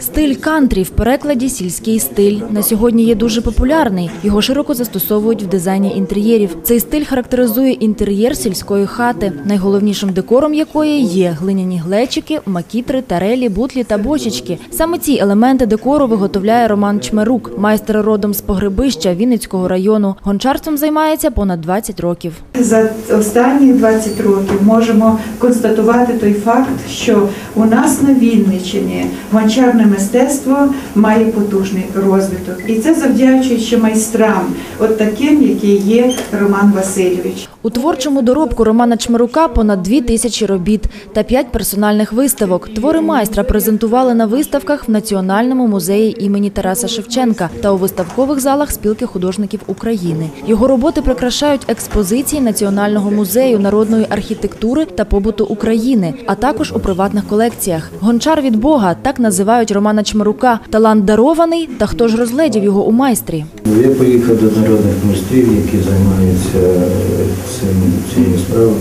Стиль кантрі в перекладі сільський стиль на сьогодні є дуже популярний. Його широко застосовують в дизайні інтер'єрів. Цей стиль характеризує інтер'єр сільської хати, найголовнішим декором якої є глиняні глечики, макітри, тарелі, бутлі та бочечки. Саме ці елементи декору виготовляє Роман Чмерук, майстер родом з Погребища Вінницького району. Гончарством займається понад 20 років. За останні 20 років можемо констатувати той факт, що у нас на Вінниччині гончарне мистецтво має потужний розвиток. І це завдячуючи майстрам, от таким, який є Роман Васильович. У творчому доробку Романа Чмерука понад дві тисячі робіт та п'ять персональних виставок. Твори майстра презентували на виставках в Національному музеї імені Тараса Шевченка та у виставкових залах спілки художників України. Його роботи прикрашають експозиції Національного музею народної архітектури та побуту України, а також у приватних колекціях. Гончар від Бога так називають Романа Чмерука. Талант дарований, та хто ж розгледів його у майстрі. Я поїхав до народних майстрів, які займаються е, цим, цією справою.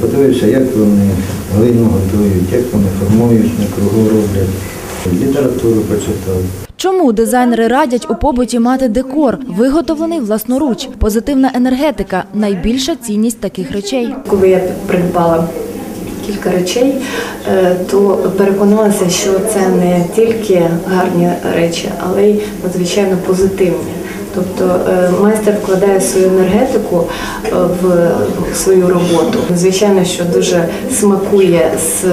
Подивився, як вони глину готують, як вони формують, на кругу роблять. Літературу почитав. Чому дизайнери радять у побуті мати декор, виготовлений власноруч? Позитивна енергетика найбільша цінність таких речей. Коли я придбала кілька речей, е, то переконалася, що це не тільки гарні речі, але й надзвичайно позитивні. Тобто е, майстер вкладає свою енергетику е, в свою роботу. Звичайно, що дуже смакує з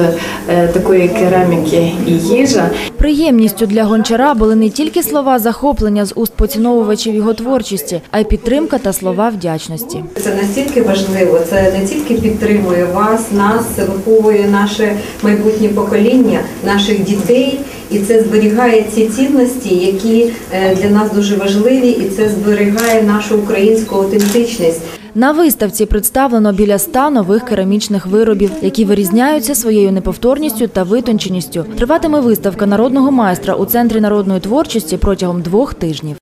е, такої кераміки і їжа. Приємністю для гончара були не тільки слова захоплення з уст поціновувачів його творчості, а й підтримка та слова вдячності. Це настільки важливо. Це не тільки підтримує вас, нас, виховує наше майбутнє покоління, наших дітей, і це зберігає ці цінності, які е, для нас дуже важливі, і це зберігає нашу українську аутентичність. На виставці представлено біля ста нових керамічних виробів, які вирізняються своєю неповторністю та витонченістю. Триватиме виставка народного майстра у центрі народної творчості протягом двох тижнів.